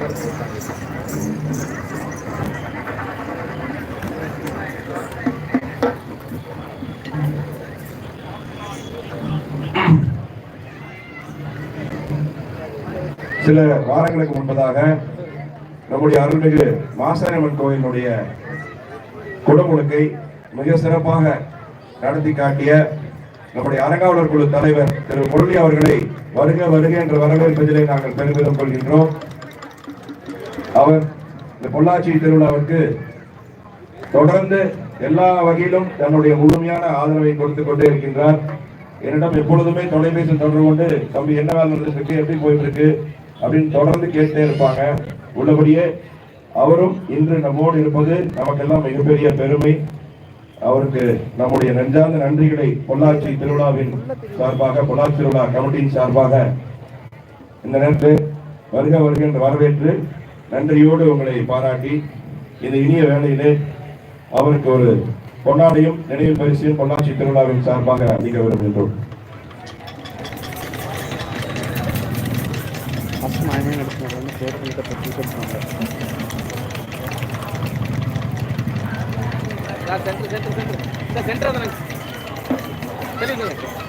சில வாரங்களுக்கு முன்பதாக நம்முடைய அருள்மிகு மாசாணியம்மன் கோயிலுடைய குடமுழுக்கை மிக சிறப்பாக நடத்தி காட்டிய நம்முடைய அரங்காவலர் குழு தலைவர் திரு முரளி அவர்களை வருக வருக என்ற வரவேற்பதிலே நாங்கள் பெருமிதம் கொள்கின்றோம். அவர் இந்த பொள்ளாச்சி திருவிழாவிற்கு தொடர்ந்து எல்லா வகையிலும் தன்னுடைய முழுமையான ஆதரவை கொடுத்து கொண்டே இருக்கின்றார். என்னிடம் எப்பொழுதுமே தொலைபேசி தொடர்பு கொண்டு தம்பி என்ன வேலை இருக்கு? எப்படி போயிட்டு இருக்கு? அப்படின்னு தொடர்ந்து கேட்டே இருப்பாங்க. உள்ளபடியே அவரும் இன்று நம்மோடு இருப்பது நமக்கெல்லாம் மிகப்பெரிய பெருமை. அவருக்கு நம்முடைய நெஞ்சார்ந்த நன்றிகளை பொள்ளாச்சி திருவிழாவின் சார்பாக பொள்ளாச்சி திருவிழா கமிட்டியின் சார்பாக இந்த நேரத்தில் வருக வருகின்ற வரவேற்று நன்றியோடு உங்களை பாராட்டி இந்த இனிய வேளையிலே அவருக்கு ஒரு பொன்னாடையும் நினைவு பரிசையும் பொள்ளாச்சி திருவிழாவின் சார்பாக அளிக்க விரும்புகின்றோம். சென்டர் சென்டர் சென்டர் சென்டர் தெரியுங்க